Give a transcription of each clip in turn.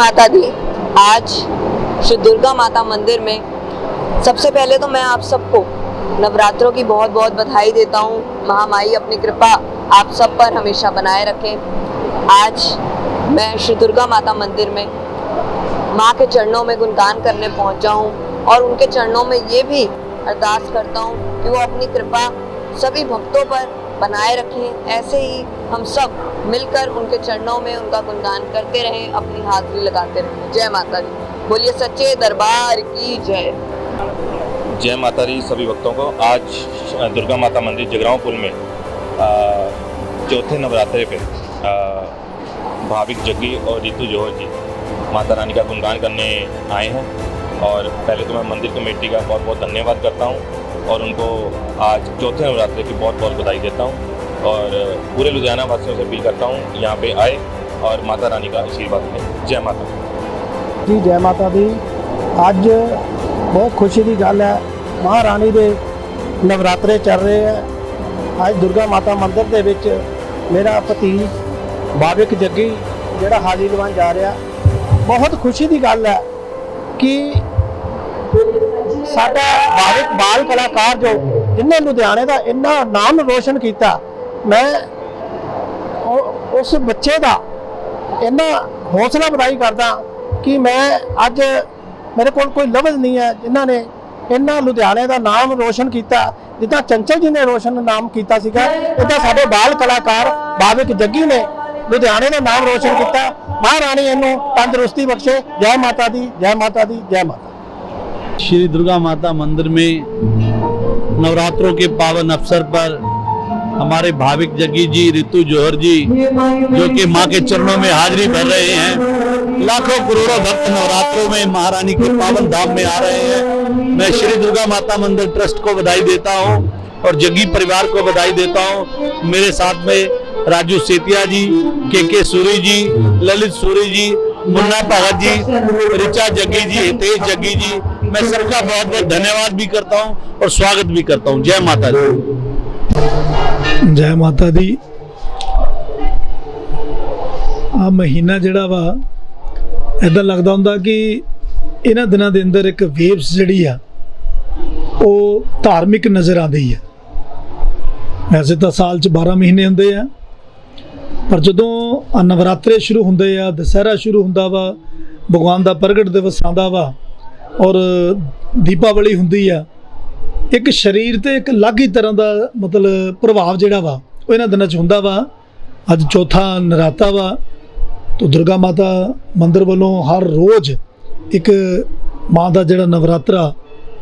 माता दी। आज श्री दुर्गा माता मंदिर में सबसे पहले तो मैं आप सबको नवरात्रों की बहुत बहुत बधाई देता हूँ। महामाई अपनी कृपा आप सब पर हमेशा बनाए रखें। आज मैं श्री दुर्गा माता मंदिर में माँ के चरणों में गुणगान करने पहुँचा हूँ और उनके चरणों में ये भी अरदास करता हूँ कि वो अपनी कृपा सभी भक्तों पर बनाए रखें। ऐसे ही हम सब मिलकर उनके चरणों में उनका गुणगान करते रहें, अपनी हाजिरी लगाते रहें। जय माता दी। बोलिए, सच्चे दरबार की जय। जय माता दी सभी भक्तों को। आज दुर्गा माता मंदिर जगरांव पुल में चौथे नवरात्रे पे भाविक जग्गी और रितु जौहर जी, माता रानी का गुणगान करने आए हैं। और पहले तो मैं मंदिर कमेटी का बहुत बहुत धन्यवाद करता हूँ और उनको आज चौथे नवरात्रे की बहुत बहुत बधाई देता हूँ। और पूरे लुधियाना वासियों से अपील करता हूँ यहाँ पे आए और माता रानी का आशीर्वाद लें जय माता दी। ਜੀ ਜੈ ਮਾਤਾ ਦੀ ਅੱਜ ਬਹੁਤ ਖੁਸ਼ੀ ਦੀ ਗੱਲ ਹੈ ਮਹਾਰਾਣੀ ਦੇ ਨਵਰਾਤਰੇ ਚੱਲ ਰਹੇ ਹੈ ਅੱਜ ਦੁਰਗਾ ਮਾਤਾ ਮੰਦਿਰ ਦੇ ਵਿੱਚ ਮੇਰਾ ਭਤੀਜ ਬਾਬਿਕ ਜੱਗੀ ਜਿਹੜਾ ਹਾਜ਼ਰੀ ਲਵਾਉਣ ਜਾ ਰਿਹਾ ਬਹੁਤ ਖੁਸ਼ੀ ਦੀ ਗੱਲ ਹੈ ਕਿ ਸਾਡਾ ਬਾਬਿਕ ਬਾਲ ਕਲਾਕਾਰ ਜੋ ਜਿਨ੍ਹਾਂ ਲੁਧਿਆਣੇ ਦਾ ਇੰਨਾ ਨਾਮ ਰੋਸ਼ਨ ਕੀਤਾ ਮੈਂ ਉਹ- ਉਸ ਬੱਚੇ ਦਾ ਇੰਨਾ ਹੌਸਲਾ ਵਧਾਈ ਕਰਦਾ ਕਿ ਮੈਂ ਅੱਜ ਮੇਰੇ ਕੋਲ ਕੋਈ ਲਫ਼ਜ਼ ਨਹੀਂ ਹੈ ਜਿਨ੍ਹਾਂ ਨੇ ਇੰਨਾ ਲੁਧਿਆਣੇ ਦਾ ਨਾਮ ਰੋਸ਼ਨ ਕੀਤਾ ਜਿੱਦਾਂ ਚੰਚਲ ਜੀ ਨੇ ਰੋਸ਼ਨ ਨਾਮ ਕੀਤਾ ਸੀਗਾ ਇੱਦਾਂ ਸਾਡੇ ਬਾਲ ਕਲਾਕਾਰ ਬਾਬਿਕ ਜੱਗੀ ਨੇ ਲੁਧਿਆਣੇ ਦਾ ਨਾਮ ਰੋਸ਼ਨ ਕੀਤਾ ਮਹਾਰਾਣੀ ਇਹਨੂੰ ਤੰਦਰੁਸਤੀ ਬਖਸ਼ੇ ਜੈ ਮਾਤਾ ਦੀ ਜੈ ਮਾਤਾ ਦੀ ਜੈ ਮਾਤਾ श्री दुर्गा माता मंदिर में नवरात्रों के पावन अवसर पर हमारे भाविक जग्गी जी, रितु जौहर जी, जो कि माँ के चरणों में हाजिरी भर रहे हैं। लाखों करोड़ों भक्त नवरात्रों में महारानी के पावन धाम में आ रहे हैं। मैं श्री दुर्गा माता मंदिर ट्रस्ट को बधाई देता हूँ और जग्गी परिवार को बधाई देता हूँ। मेरे साथ में राजू सेतिया जी के के सूरी जी, ललित सूरी जी, मुन्ना भगत जी रिचा जग्गी जी, हितेश जग्गी जी। मैं सबका बहुत बहुत धन्यवाद भी करता हूँ और स्वागत भी करता हूँ। जय माता दी। ਜੈ ਮਾਤਾ ਦੀ। ਆ ਮਹੀਨਾ ਜਿਹੜਾ ਵਾ ਐਦਾਂ ਲੱਗਦਾ ਹੁੰਦਾ ਕਿ ਇਹਨਾਂ ਦਿਨਾਂ ਦੇ ਅੰਦਰ ਇੱਕ ਵੇਵਸ ਜਿਹੜੀ ਆ, ਉਹ ਧਾਰਮਿਕ ਨਜ਼ਰ ਆਉਂਦੀ ਆ। ਵੈਸੇ ਤਾਂ ਸਾਲ 'ਚ 12 ਮਹੀਨੇ ਹੁੰਦੇ ਆ, ਪਰ ਜਦੋਂ ਨਵਰਾਤਰੇ ਸ਼ੁਰੂ ਹੁੰਦੇ ਆ, ਦੁਸਹਿਰਾ ਸ਼ੁਰੂ ਹੁੰਦਾ ਵਾ, ਭਗਵਾਨ ਦਾ ਪ੍ਰਗਟ ਦਿਵਸ ਆਉਂਦਾ ਵਾ, ਔਰ ਦੀਪਾਵਲੀ ਹੁੰਦੀ ਆ ਇੱਕ ਸਰੀਰ ਤੇ ਇੱਕ ਅਲੱਗ ਹੀ ਤਰ੍ਹਾਂ ਦਾ ਮਤਲਬ ਪ੍ਰਭਾਵ ਜਿਹੜਾ ਵਾ, ਉਹ ਇਹਨਾਂ ਦਿਨਾਂ 'ਚ ਹੁੰਦਾ ਵਾ। ਅੱਜ ਚੌਥਾ ਨਰਾਤਾ ਵਾ ਤੋ ਦੁਰਗਾ ਮਾਤਾ ਮੰਦਿਰ ਵੱਲੋਂ ਹਰ ਰੋਜ਼ ਇੱਕ ਮਾਂ ਦਾ ਜਿਹੜਾ ਨਵਰਾਤਰਾ,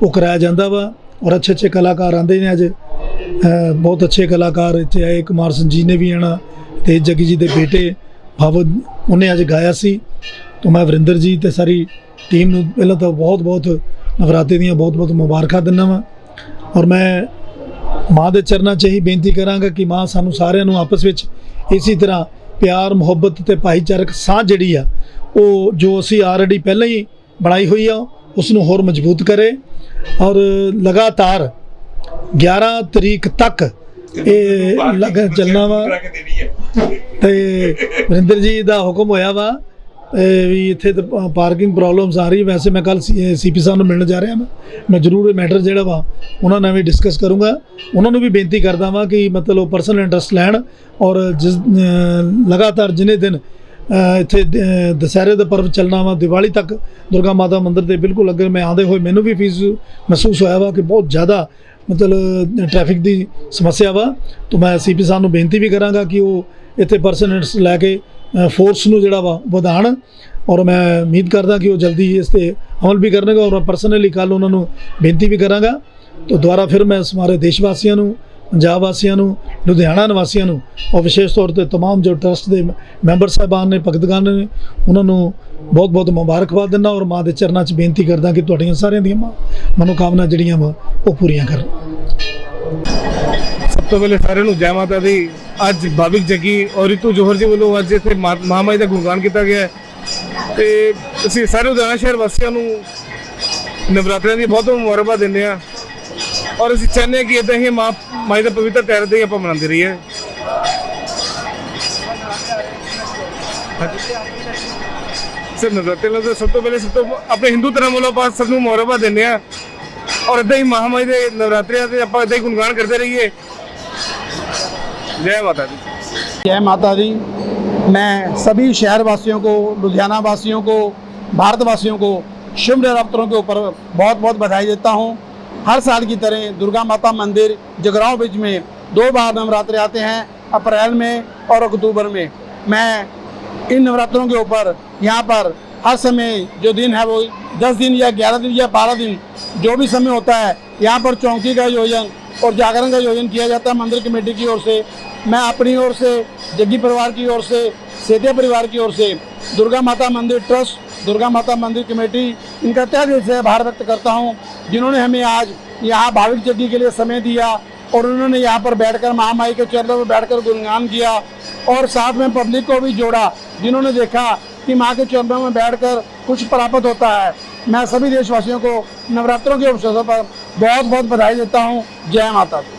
ਉਹ ਕਰਾਇਆ ਜਾਂਦਾ ਵਾ ਔਰ ਅੱਛੇ ਅੱਛੇ ਕਲਾਕਾਰ ਆਉਂਦੇ ਨੇ ਅੱਜ। ਬਹੁਤ ਅੱਛੇ ਕਲਾਕਾਰ ਇੱਥੇ ਆਏ, ਕੁਮਾਰ ਸਿੰਘ ਜੀ ਨੇ ਵੀ ਆਣਾ ਤੇ ਜੱਗੀ ਜੀ ਦੇ ਬੇਟੇ ਭਵਨ ਉਹਨੇ ਅੱਜ ਗਾਇਆ ਸੀ। ਤੋਂ ਮੈਂ ਵਰਿੰਦਰ ਜੀ ਤੇ ਸਾਰੀ ਟੀਮ ਨੂੰ ਪਹਿਲਾਂ ਤਾਂ ਬਹੁਤ ਬਹੁਤ ਨਵਰਾਤੇ ਦੀਆਂ ਬਹੁਤ ਬਹੁਤ ਮੁਬਾਰਕਾਂ ਦਿੰਦਾ ਵਾਂ। ਔਰ ਮੈਂ ਮਾਂ ਦੇ ਚਰਨਾਂ 'ਚ ਹੀ ਬੇਨਤੀ ਕਰਾਂਗਾ ਕਿ ਮਾਂ ਸਾਨੂੰ ਸਾਰਿਆਂ ਨੂੰ ਆਪਸ ਵਿੱਚ ਇਸੇ ਤਰ੍ਹਾਂ ਪਿਆਰ ਮੁਹੱਬਤ ਤੇ ਭਾਈਚਾਰਕ ਸਾਂਝ ਜਿਹੜੀ ਆ ਉਹ ਜੋ ਅਸੀਂ ਆਲਰੇਡੀ ਪਹਿਲਾਂ ਹੀ ਬਣਾਈ ਹੋਈ ਆ ਉਸ ਨੂੰ ਹੋਰ ਮਜ਼ਬੂਤ ਕਰੇ। ਔਰ ਲਗਾਤਾਰ 11 ਤਰੀਕ ਤੱਕ ਇਹ ਲਗਾ ਚੱਲਣਾ ਵਾ। ਤੇ ਵਰਿੰਦਰ ਜੀ ਦਾ ਹੁਕਮ ਹੋਇਆ ਵਾ ਵੀ ਇੱਥੇ ਤਾਂ ਪਾਰਕਿੰਗ ਪ੍ਰੋਬਲਮਸ ਆ ਰਹੀ ਵੈਸੇ ਮੈਂ ਕੱਲ ਸੀਪੀ ਸਾਹਿਬ ਨੂੰ ਮਿਲਣ ਜਾ ਰਿਹਾ ਮੈਂ। ਮੈਂ ਜ਼ਰੂਰ ਇਹ ਮੈਟਰ ਜਿਹੜਾ ਵਾ, ਉਹਨਾਂ ਨਾਲ ਵੀ ਡਿਸਕਸ ਕਰੂੰਗਾ। ਉਹਨਾਂ ਨੂੰ ਵੀ ਬੇਨਤੀ ਕਰਦਾ ਵਾਂ ਕਿ ਮਤਲਬ ਪਰਸਨਲ ਇੰਟਰਸਟ ਲੈਣ ਔਰ ਜਿਸ ਲਗਾਤਾਰ ਜਿਨੇ ਦਿਨ ਇੱਥੇ ਦ- ਦੁਸਹਿਰੇ ਦਾ ਪਰਵ ਚੱਲਣਾ ਵਾ, ਦੀਵਾਲੀ ਤੱਕ ਦੁਰਗਾ ਮਾਤਾ ਮੰਦਿਰ ਦੇ ਬਿਲਕੁਲ ਅੱਗੇ ਮੈਂ ਆਉਂਦੇ ਹੋਏ ਮੈਨੂੰ ਵੀ ਫੀਸ ਮਹਿਸੂਸ ਹੋਇਆ ਵਾ ਕਿ ਬਹੁਤ ਜ਼ਿਆਦਾ ਮਤਲਬ ਟ੍ਰੈਫਿਕ ਦੀ ਸਮੱਸਿਆ ਵਾ। ਤਾਂ ਮੈਂ ਸੀਪੀ ਸਾਹਿਬ ਨੂੰ ਬੇਨਤੀ ਵੀ ਕਰਾਂਗਾ ਕਿ ਉਹ ਇੱਥੇ ਪਰਸਨੈਂਟਸ ਲੈ ਕੇ ਫੋਰਸ ਨੂੰ ਜਿਹੜਾ ਵਾ ਵਧਾਉਣ ਔਰ ਮੈਂ ਉਮੀਦ ਕਰਦਾ ਕਿ ਉਹ ਜਲਦੀ ਇਸ ਤੇ ਅਮਲ ਵੀ ਕਰਨਗੇ ਔਰ ਮੈਂ ਪਰਸਨਲੀ ਕੱਲ ਉਹਨਾਂ ਨੂੰ ਬੇਨਤੀ ਵੀ ਕਰਾਂਗਾ ਤਾਂ ਦੁਬਾਰਾ ਫਿਰ ਮੈਂ ਸਾਰੇ ਦੇਸ਼ ਵਾਸੀਆਂ ਨੂੰ ਪੰਜਾਬ ਵਾਸੀਆਂ ਨੂੰ ਲੁਧਿਆਣਾ ਨਿਵਾਸੀਆਂ ਨੂੰ ਔਰ ਵਿਸ਼ੇਸ਼ ਤੌਰ ਤੇ तमाम ਜੋ ਟਰਸਟ ਦੇ ਮੈਂਬਰ ਸਾਹਿਬਾਨ ਨੇ ਭਗਤਗਣ ਨੇ ਉਹਨਾਂ ਨੂੰ ਬਹੁਤ ਬਹੁਤ ਮੁਬਾਰਕਬਾਦ ਦਿੰਦਾ ਔਰ ਮਾਂ ਦੇ ਚਰਨਾਂ 'ਚ ਬੇਨਤੀ ਕਰਦਾ ਕਿ ਤੁਹਾਡੀਆਂ ਸਾਰਿਆਂ ਦੀਆਂ ਮਾ- ਮਨੋਕਾਮਨਾ ਜਿਹੜੀਆਂ ਵਾ ਉਹ ਪੂਰੀਆਂ ਕਰਨ ਸਭ ਤੋਂ ਪਹਿਲੇ ਸਾਰਿਆਂ ਨੂੰ ਜੈ ਮਾਤਾ ਦੀ ਅੱਜ ਭਾਵਿਕ ਜੱਗੀ ਔਰ ਰਿਤੂ ਜੋਹਰ ਜੀ ਵੱਲੋਂ ਅੱਜ ਇੱਥੇ ਮਾ- ਮਹਾਮਾਈ ਦਾ ਗੁਣਗਾਨ ਕੀਤਾ ਗਿਆ ਹੈ। ਤੇ ਅਸੀਂ ਸਾਰੇ ਲੁਧਿਆਣਾ ਸ਼ਹਿਰ ਵਾਸੀਆਂ ਨੂੰ ਨਵਰਾਤਰਿਆਂ ਦੀ ਬਹੁਤ ਬਹੁਤ ਦਿੰਦੇ ਆ ਔਰ ਅਸੀਂ ਚਾਹੁੰਦੇ ਹਾਂ ਕਿ ਇਦਾਂ ਹੀ ਮਾਂ ਮਾਈ ਦਾ ਪਵਿੱਤਰ ਤਿਉਹਾਰ ਦੇ ਆਪਾਂ ਮਨਾਉਂਦੇ ਰਹੀਏ। ਸਿਰ ਨਵਰਾਤਰੇ ਨਾਲ ਤਾਂ ਸਭ ਤੋਂ ਪਹਿਲੇ ਸਭ ਤੋਂ ਆਪਣੇ ਹਿੰਦੂ ਧਰਮ ਵੱਲੋਂ ਆਪਾਂ ਸਭ ਨੂੰ ਮੁਬਾਰਕਬਾਦ ਦਿੰਦੇ ਆ ਔਰ ਇਦਾਂ ਹੀ ਮਹਾਮਾਈ ਦੇ ਨਵਰਾਤਰਿਆਂ ਤੇ ਆਪਾਂ ਇਦਾਂ ਹੀ ਗੁਣਗਾਨ ਕਰਦੇ ਰਹੀਏ। जय माता दी। जय माता दी। मैं सभी शहर वासियों को लुधियाना वासियों को भारत वासियों को शुभ नवरात्रों के ऊपर बहुत बहुत बधाई देता हूँ। हर साल की तरह दुर्गा माता मंदिर जगराव बीच में दो बार नवरात्रे आते हैं, अप्रैल में और अक्टूबर में। मैं इन नवरात्रों के ऊपर यहाँ पर हर समय जो दिन है वो दस दिन या ग्यारह दिन या बारह दिन जो भी समय होता है, यहाँ पर चौकी का आयोजन और जागरण का आयोजन किया जाता है मंदिर कमेटी की ओर से। मैं अपनी ओर से, जग्गी परिवार की ओर से, सेतिया परिवार की ओर से, दुर्गा माता मंदिर ट्रस्ट, दुर्गा माता मंदिर कमेटी, इनका तय दिल से आभार व्यक्त करता हूँ, जिन्होंने हमें आज यहाँ भाविक जग्गी के लिए समय दिया और उन्होंने यहाँ पर बैठकर महामाई के चरणों में बैठकर गुणगान किया और साथ में पब्लिक को भी जोड़ा, जिन्होंने देखा कि माँ के चरणों में बैठकर कुछ प्राप्त होता है। मैं सभी देशवासियों को नवरात्रों के अवसर पर बहुत बहुत बधाई देता हूँ जय माता दी